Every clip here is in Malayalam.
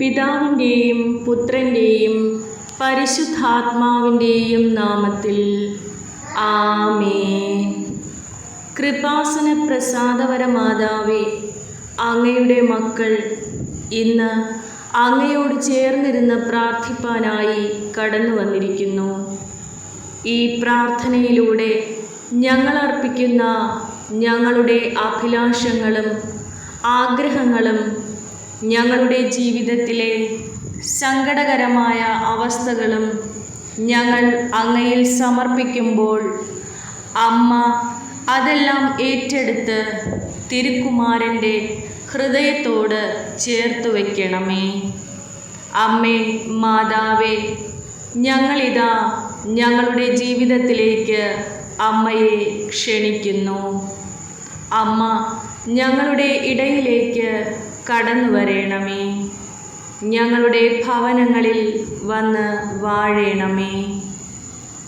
പിതാവിന്റെയും പുത്രന്റെയും പരിശുദ്ധാത്മാവിന്റെയും നാമത്തിൽ. ആമേ കൃപാസന പ്രസാദവര മാതാവേ അങ്ങയുടെ മക്കൾ ഇന്ന് അങ്ങയോട് ചേർന്നിരുന്ന് പ്രാർത്ഥിപ്പാനായി കടന്നു വന്നിരിക്കുന്നു. ഈ പ്രാർത്ഥനയിലൂടെ ഞങ്ങൾ അർപ്പിക്കുന്ന ഞങ്ങളുടെ അഭിലാഷങ്ങളും ആഗ്രഹങ്ങളും ഞങ്ങളുടെ ജീവിതത്തിലെ സങ്കടകരമായ അവസ്ഥകളും ഞങ്ങൾ അങ്ങയിൽ സമർപ്പിക്കുമ്പോൾ അമ്മ അതെല്ലാം ഏറ്റെടുത്ത് തിരുക്കുമാരന്റെ ഹൃദയത്തോട് ചേർത്ത് വയ്ക്കണമേ അമ്മേ മാതാവേ ഞങ്ങളിതാ ഞങ്ങളുടെ ജീവിതത്തിലേക്ക് അമ്മയെ ക്ഷണിക്കുന്നു. അമ്മ ഞങ്ങളുടെ ഇടയിലേക്ക് കടന്നു വരേണമേ. ഞങ്ങളുടെ ഭവനങ്ങളിൽ വന്ന് വാഴേണമേ.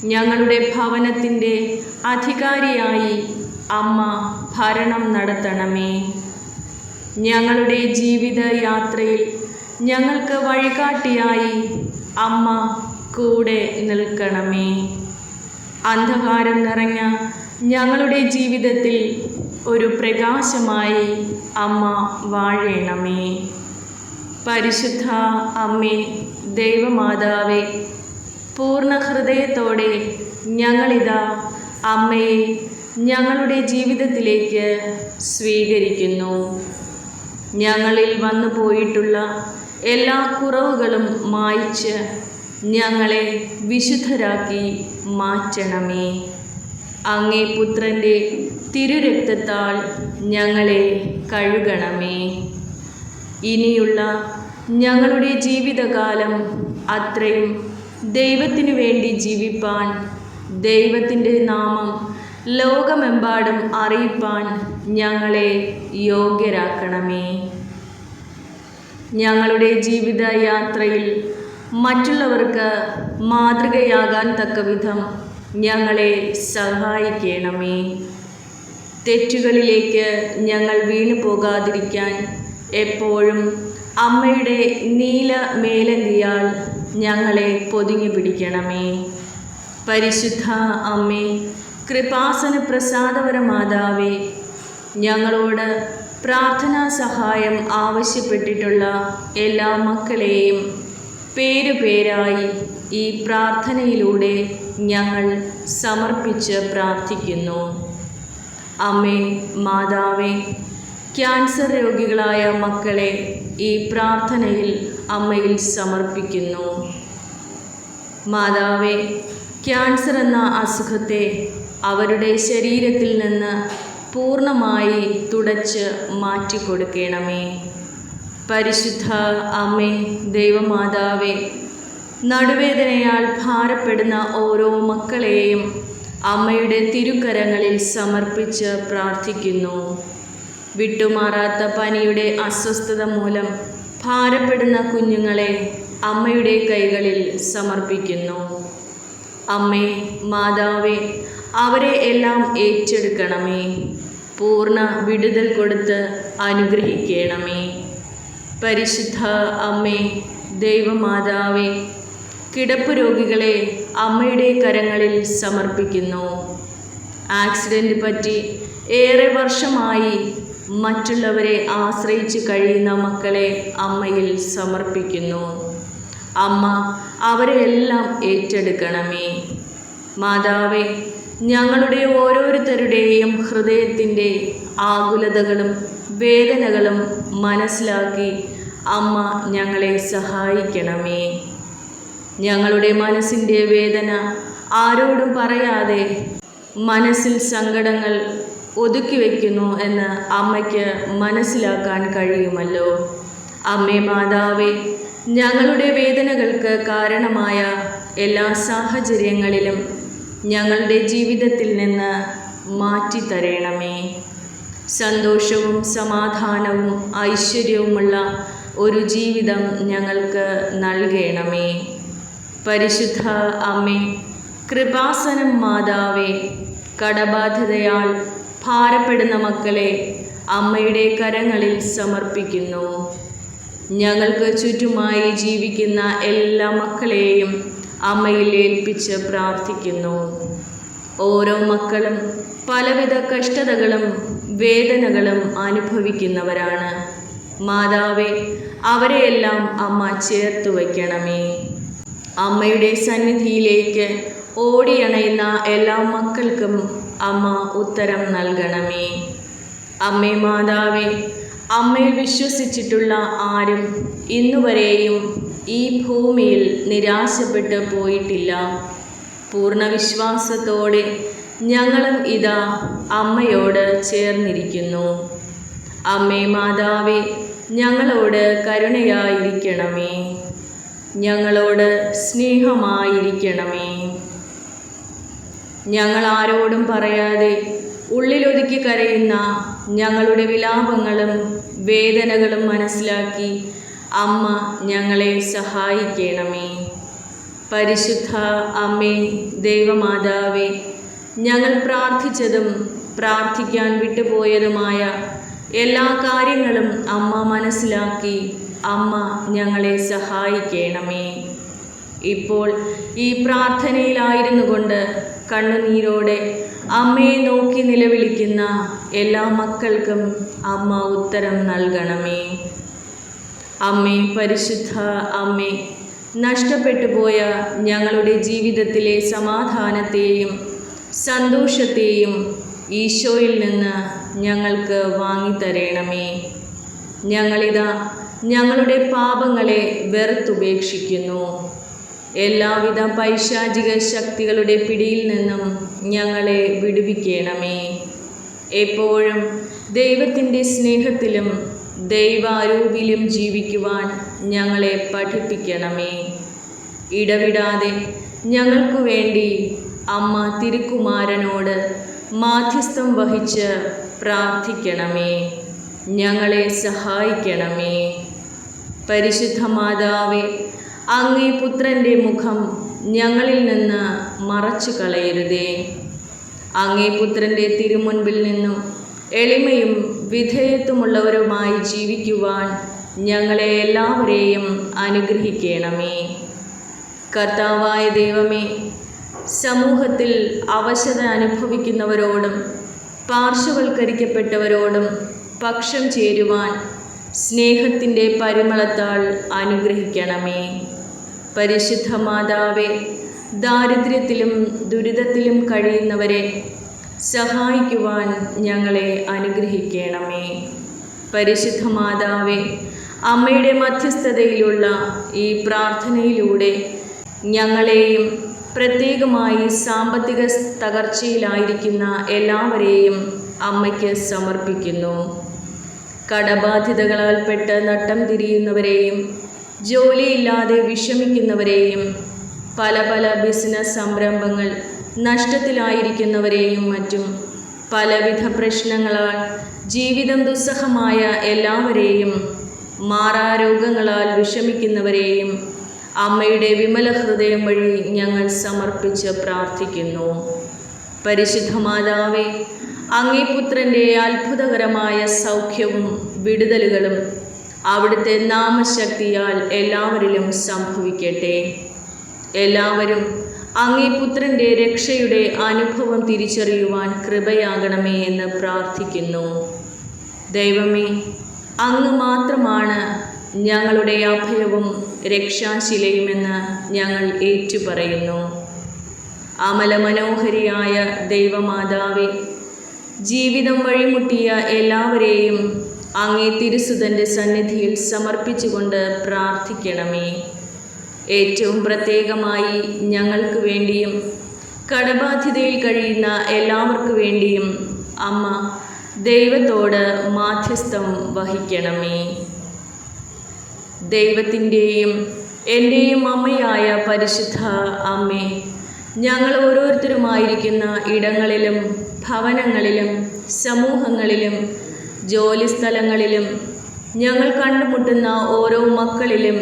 ഞങ്ങളുടെ ഭവനത്തിന്റെ അധികാരിയായി അമ്മ ഭരണം നടത്തണമേ. ഞങ്ങളുടെ ജീവിത യാത്രയിൽ ഞങ്ങൾക്ക് വഴികാട്ടിയായി അമ്മ കൂടെ നിൽക്കണമേ. അന്ധകാരം നിറഞ്ഞ ഞങ്ങളുടെ ജീവിതത്തിൽ ഒരു പ്രകാശമായി അമ്മ വാഴേണമേ. പരിശുദ്ധ അമ്മേ ദൈവമാതാവേ പൂർണ ഹൃദയത്തോടെ ഞങ്ങളിതാ അമ്മയെ ഞങ്ങളുടെ ജീവിതത്തിലേക്ക് സ്വീകരിക്കുന്നു. ഞങ്ങളിൽ വന്നു പോയിട്ടുള്ള എല്ലാ കുറവുകളും മായ്ച്ച് ഞങ്ങളെ വിശുദ്ധരാക്കി മാറ്റണമേ. അങ്ങേ പുത്രന്റെ തിരുരക്തത്താൽ ഞങ്ങളെ കഴുകണമേ. ഇനിയുള്ള ഞങ്ങളുടെ ജീവിതകാലം അത്രയും ദൈവത്തിനു വേണ്ടി ജീവിപ്പാൻ ദൈവത്തിന്റെ നാമം ലോകമെമ്പാടും അറിയിപ്പാൻ ഞങ്ങളെ യോഗ്യരാക്കണമേ. ഞങ്ങളുടെ ജീവിതയാത്രയിൽ മറ്റുള്ളവർക്ക് മാതൃകയാകാൻ തക്കവിധം ഞങ്ങളെ സഹായിക്കണമേ. തെറ്റുകളിലേക്ക് ഞങ്ങൾ വീണു പോകാതിരിക്കാൻ എപ്പോഴും അമ്മയുടെ നീല മേലങ്കിയാൽ ഞങ്ങളെ പൊതിഞ്ഞു പിടിക്കണമേ. പരിശുദ്ധ അമ്മേ കൃപാസന പ്രസാദവര മാതാവേ ഞങ്ങളോട് പ്രാർത്ഥനാ സഹായം ആവശ്യപ്പെട്ടിട്ടുള്ള എല്ലാ മക്കളെയും പേരുപേരായി ഈ പ്രാർത്ഥനയിലൂടെ ഞങ്ങൾ സമർപ്പിച്ച് പ്രാർത്ഥിക്കുന്നു. അമ്മേ മാതാവേ ക്യാൻസർ രോഗികളായ മക്കളെ ഈ പ്രാർത്ഥനയിൽ അമ്മയിൽ സമർപ്പിക്കുന്നു. മാതാവേ ക്യാൻസർ എന്ന അസുഖത്തെ അവരുടെ ശരീരത്തിൽ നിന്ന് പൂർണമായി തുടച്ച് മാറ്റിക്കൊടുക്കണമേ. പരിശുദ്ധ അമ്മേ ദൈവമാതാവേ നടുവേദനയാൽ ഭാരപ്പെടുന്ന ഓരോ മക്കളെയും അമ്മയുടെ തിരുക്കരങ്ങളിൽ സമർപ്പിച്ച് പ്രാർത്ഥിക്കുന്നു. വിട്ടുമാറാത്ത പനിയുടെ അസ്വസ്ഥത മൂലം ഭാരപ്പെടുന്ന കുഞ്ഞുങ്ങളെ അമ്മയുടെ കൈകളിൽ സമർപ്പിക്കുന്നു. അമ്മേ മാതാവേ അവരെ എല്ലാം ഏറ്റെടുക്കണമേ. പൂർണ വിടുതൽ കൊടുത്ത് അനുഗ്രഹിക്കണമേ. പരിശുദ്ധ അമ്മേ ദൈവമാതാവേ കിടപ്പ് രോഗികളെ അമ്മയുടെ കരങ്ങളിൽ സമർപ്പിക്കുന്നു. ആക്സിഡന്റ് പറ്റി ഏറെ വർഷമായി മറ്റുള്ളവരെ ആശ്രയിച്ച് കഴിയുന്ന മക്കളെ അമ്മയിൽ സമർപ്പിക്കുന്നു. അമ്മ അവരെ എല്ലാം ഏറ്റെടുക്കണമേ. മാതാവേ ഞങ്ങളുടെ ഓരോരുത്തരുടെയും ഹൃദയത്തിന്റെ ആകുലതകളും വേദനകളും മനസ്സിലാക്കി അമ്മ ഞങ്ങളെ സഹായിക്കണമേ. ഞങ്ങളുടെ മനസ്സിന്റെ വേദന ആരോടും പറയാതെ മനസ്സിൽ സങ്കടങ്ങൾ ഒതുക്കി വയ്ക്കുന്നു എന്ന് അമ്മയ്ക്ക് മനസ്സിലാക്കാൻ കഴിയുമല്ലോ. അമ്മേ മാതാവേ ഞങ്ങളുടെ വേദനകൾക്ക് കാരണമായ എല്ലാ സാഹചര്യങ്ങളിലും ഞങ്ങളുടെ ജീവിതത്തിൽ നിന്ന് മാറ്റിത്തരയണമേ സന്തോഷവും സമാധാനവും ഐശ്വര്യവുമുള്ള ഒരു ജീവിതം ഞങ്ങൾക്ക് നൽകണമേ. പരിശുദ്ധ അമ്മേ കൃപാസനം മാതാവേ കടബാധ്യതയാൽ ഭാരപ്പെടുന്ന മക്കളെ അമ്മയുടെ കരങ്ങളിൽ സമർപ്പിക്കുന്നു. ഞങ്ങൾക്ക് ചുറ്റുമായി ജീവിക്കുന്ന എല്ലാ മക്കളെയും അമ്മയിൽ ഏൽപ്പിച്ച് പ്രാർത്ഥിക്കുന്നു. ഓരോ മക്കളും പലവിധ കഷ്ടതകളും വേദനകളും അനുഭവിക്കുന്നവരാണ്. മാതാവെ അവരെയെല്ലാം അമ്മ ചേർത്ത് വയ്ക്കണമേ. അമ്മയുടെ സന്നിധിയിലേക്ക് ഓടിയണയുന്ന എല്ലാ മക്കൾക്കും അമ്മ ഉത്തരം നൽകണമേ. അമ്മേ മാതാവേ അമ്മയിൽ വിശ്വസിച്ചിട്ടുള്ള ആരും ഇന്നുവരെയും ഈ ഭൂമിയിൽ നിരാശപ്പെട്ട് പോയിട്ടില്ല. പൂർണ വിശ്വാസത്തോടെ ഞങ്ങളും ഇതാ അമ്മയോട് ചേർന്നിരിക്കുന്നു. അമ്മേ മാതാവേ ഞങ്ങളോട് കരുണയായിരിക്കണമേ. ഞങ്ങളോട് സ്നേഹമായിരിക്കണമേ. ഞങ്ങൾ ആരോടും പറയാതെ ഉള്ളിലൊതുക്കി കരയുന്ന ഞങ്ങളുടെ വിലാപങ്ങളും വേദനകളും മനസ്സിലാക്കി അമ്മ ഞങ്ങളെ സഹായിക്കണമേ. പരിശുദ്ധ അമ്മേ ദൈവമാതാവേ ഞങ്ങൾ പ്രാർത്ഥിച്ചതും പ്രാർത്ഥിക്കാൻ വിട്ടുപോയതുമായ എല്ലാ കാര്യങ്ങളും അമ്മ മനസ്സിലാക്കി അമ്മ ഞങ്ങളെ സഹായിക്കണമേ. ഇപ്പോൾ ഈ പ്രാർത്ഥനയിലായിരുന്നു കൊണ്ട് കണ്ണുനീരോടെ അമ്മയെ നോക്കി നിലവിളിക്കുന്ന എല്ലാ മക്കൾക്കും അമ്മ ഉത്തരം നൽകണമേ. അമ്മേ പരിശുദ്ധ അമ്മേ നഷ്ടപ്പെട്ടു പോയ ഞങ്ങളുടെ ജീവിതത്തിലെ സമാധാനത്തെയും സന്തോഷത്തെയും ഈശോയിൽ നിന്ന് ഞങ്ങൾക്ക് വാങ്ങിത്തരണമേ. ഞങ്ങളിതാ ഞങ്ങളുടെ പാപങ്ങളെ വെറുത്തുപേക്ഷിക്കുന്നു. എല്ലാവിധ പൈശാചിക ശക്തികളുടെ പിടിയിൽ നിന്നും ഞങ്ങളെ വിടുവിക്കണമേ. എപ്പോഴും ദൈവത്തിന്റെ സ്നേഹത്തിലും ദൈവാരൂപിലും ജീവിക്കുവാൻ ഞങ്ങളെ പഠിപ്പിക്കണമേ. ഇടവിടാതെ ഞങ്ങൾക്കു വേണ്ടി അമ്മ തിരുക്കുമാരനോട് മാധ്യസ്ഥം വഹിച്ച് പ്രാർത്ഥിക്കണമേ. ഞങ്ങളെ സഹായിക്കണമേ. പരിശുദ്ധ മാതാവേ അങ്ങേ പുത്രന്റെ മുഖം ഞങ്ങളിൽ നിന്ന് മറച്ചു കളയരുതേ അങ്ങേ പുത്രന്റെ തിരുമുൻപിൽ നിന്നും എളിമയും വിധേയത്വമുള്ളവരുമായി ജീവിക്കുവാൻ ഞങ്ങളെ എല്ലാവരെയും അനുഗ്രഹിക്കണമേ. കർത്താവായ ദൈവമേ സമൂഹത്തിൽ അവശത അനുഭവിക്കുന്നവരോടും പാർശ്വവൽക്കരിക്കപ്പെട്ടവരോടും പക്ഷം ചേരുവാൻ സ്നേഹത്തിന്റെ പരിമളത്താൽ അനുഗ്രഹിക്കണമേ. പരിശുദ്ധ മാതാവേ ദാരിദ്ര്യത്തിലും ദുരിതത്തിലും കഴിയുന്നവരെ സഹായിക്കുവാൻ ഞങ്ങളെ അനുഗ്രഹിക്കണമേ. പരിശുദ്ധ മാതാവേ അമ്മയുടെ മധ്യസ്ഥതയിലുള്ള ഈ പ്രാർത്ഥനയിലൂടെ ഞങ്ങളെയും പ്രത്യേകമായി സാമ്പത്തിക തകർച്ചയിലായിരിക്കുന്ന എല്ലാവരെയും അമ്മയ്ക്ക് സമർപ്പിക്കുന്നു. കടബാധ്യതകളാൽപ്പെട്ട് നട്ടം തിരിയുന്നവരെയും ജോലിയില്ലാതെ വിഷമിക്കുന്നവരെയും പല പല ബിസിനസ് സംരംഭങ്ങൾ നഷ്ടത്തിലായിരിക്കുന്നവരെയും മറ്റും പലവിധ പ്രശ്നങ്ങളാൽ ജീവിതം ദുസ്സഹമായ എല്ലാവരെയും മാറാരോഗങ്ങളാൽ വിഷമിക്കുന്നവരെയും അമ്മയുടെ വിമല ഹൃദയം വഴി ഞങ്ങൾ സമർപ്പിച്ച് പ്രാർത്ഥിക്കുന്നു. പരിശുദ്ധ മാതാവേ അങ്ങേ പുത്രന്റെ അത്ഭുതകരമായ സൗഖ്യവും വിടുതലുകളും അവിടുത്തെ നാമശക്തിയാൽ എല്ലാവരിലും സംഭവിക്കട്ടെ. എല്ലാവരും അങ്ങേ പുത്രന്റെ രക്ഷയുടെ അനുഭവം തിരിച്ചറിയുവാൻ കൃപയാകണമേ എന്ന് പ്രാർത്ഥിക്കുന്നു. ദൈവമേ അങ്ങ് മാത്രമാണ് ഞങ്ങളുടെ അഭയവും രക്ഷാശിലയുമെന്ന് ഞങ്ങൾ ഏറ്റുപറയുന്നു. അമല മനോഹരിയായ ദൈവമാതാവേ ജീവിതം വഴിമുട്ടിയ എല്ലാവരെയും അങ്ങേ തിരുസുതന്റെ സന്നിധിയിൽ സമർപ്പിച്ചുകൊണ്ട് പ്രാർത്ഥിക്കണമേ. ഏറ്റവും പ്രത്യേകമായി ഞങ്ങൾക്ക് വേണ്ടിയും കടബാധ്യതയിൽ കഴിയുന്ന എല്ലാവർക്കു വേണ്ടിയും അമ്മ ദൈവത്തോട് മാധ്യസ്ഥം വഹിക്കണമേ. ദൈവത്തിന്റെയും എന്റെയും അമ്മയായ പരിശുദ്ധ അമ്മേ ഞങ്ങൾ ഓരോരുത്തരുമായിരിക്കുന്ന ഇടങ്ങളിലും ഭവനങ്ങളിലും സമൂഹങ്ങളിലും ജോലിസ്ഥലങ്ങളിലും ഞങ്ങൾ കണ്ടുമുട്ടുന്ന ഓരോ മക്കളിലും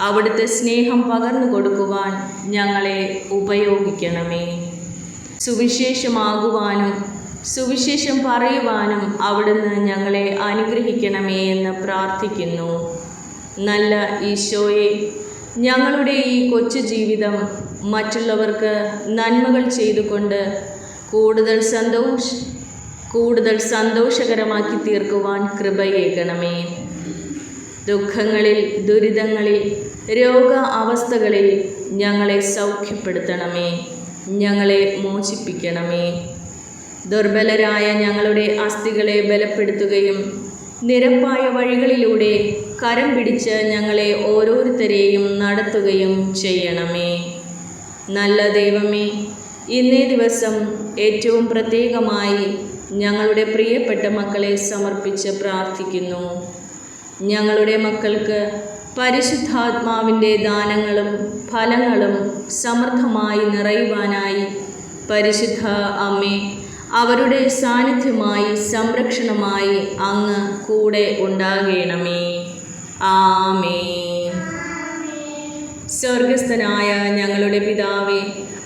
അവിടുത്തെ സ്നേഹം പകർന്നു കൊടുക്കുവാൻ ഞങ്ങളെ ഉപയോഗിക്കണമേ. സുവിശേഷമാകുവാനും സുവിശേഷം പറയുവാനും അവിടുന്ന് ഞങ്ങളെ അനുഗ്രഹിക്കണമേ എന്ന് പ്രാർത്ഥിക്കുന്നു. നല്ല ഈശോയെ ഞങ്ങളുടെ ഈ കൊച്ചു ജീവിതം മറ്റുള്ളവർക്ക് നന്മകൾ ചെയ്തുകൊണ്ട് കൂടുതൽ സന്തോഷ കൂടുതൽ സന്തോഷകരമാക്കി തീർക്കുവാൻ കൃപയേകണമേ. ദുഃഖങ്ങളിൽ ദുരിതങ്ങളിൽ രോഗ അവസ്ഥകളിൽ ഞങ്ങളെ സൗഖ്യപ്പെടുത്തണമേ. ഞങ്ങളെ മോചിപ്പിക്കണമേ. ദുർബലരായ ഞങ്ങളുടെ അസ്ഥികളെ ബലപ്പെടുത്തുകയും നിരപ്പായ വഴികളിലൂടെ കരം പിടിച്ച് ഞങ്ങളെ ഓരോരുത്തരെയും നടത്തുകയും ചെയ്യണമേ. നല്ല ദൈവമേ ഇന്നേ ദിവസം ഏറ്റവും പ്രത്യേകമായി ഞങ്ങളുടെ പ്രിയപ്പെട്ട മക്കളെ സമർപ്പിച്ച് പ്രാർത്ഥിക്കുന്നു. ഞങ്ങളുടെ മക്കൾക്ക് പരിശുദ്ധാത്മാവിന്റെ ദാനങ്ങളും ഫലങ്ങളും സമൃദ്ധമായി നിറയുവാനായി പരിശുദ്ധ അമ്മേ അവരുടെ സാന്നിധ്യമായി സംരക്ഷണമായി അങ്ങ് കൂടെ ഉണ്ടാകണമേ. ആമേ സ്വർഗസ്ഥനായ ഞങ്ങളുടെ പിതാവേ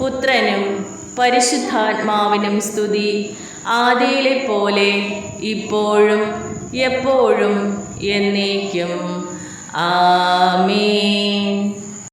പുത്രനും പരിശുദ്ധാത്മാവിനും സ്തുതി. ആദിയിലെ പോലെ ഇപ്പോഴും എപ്പോഴും എന്നേക്കും. ആമേൻ.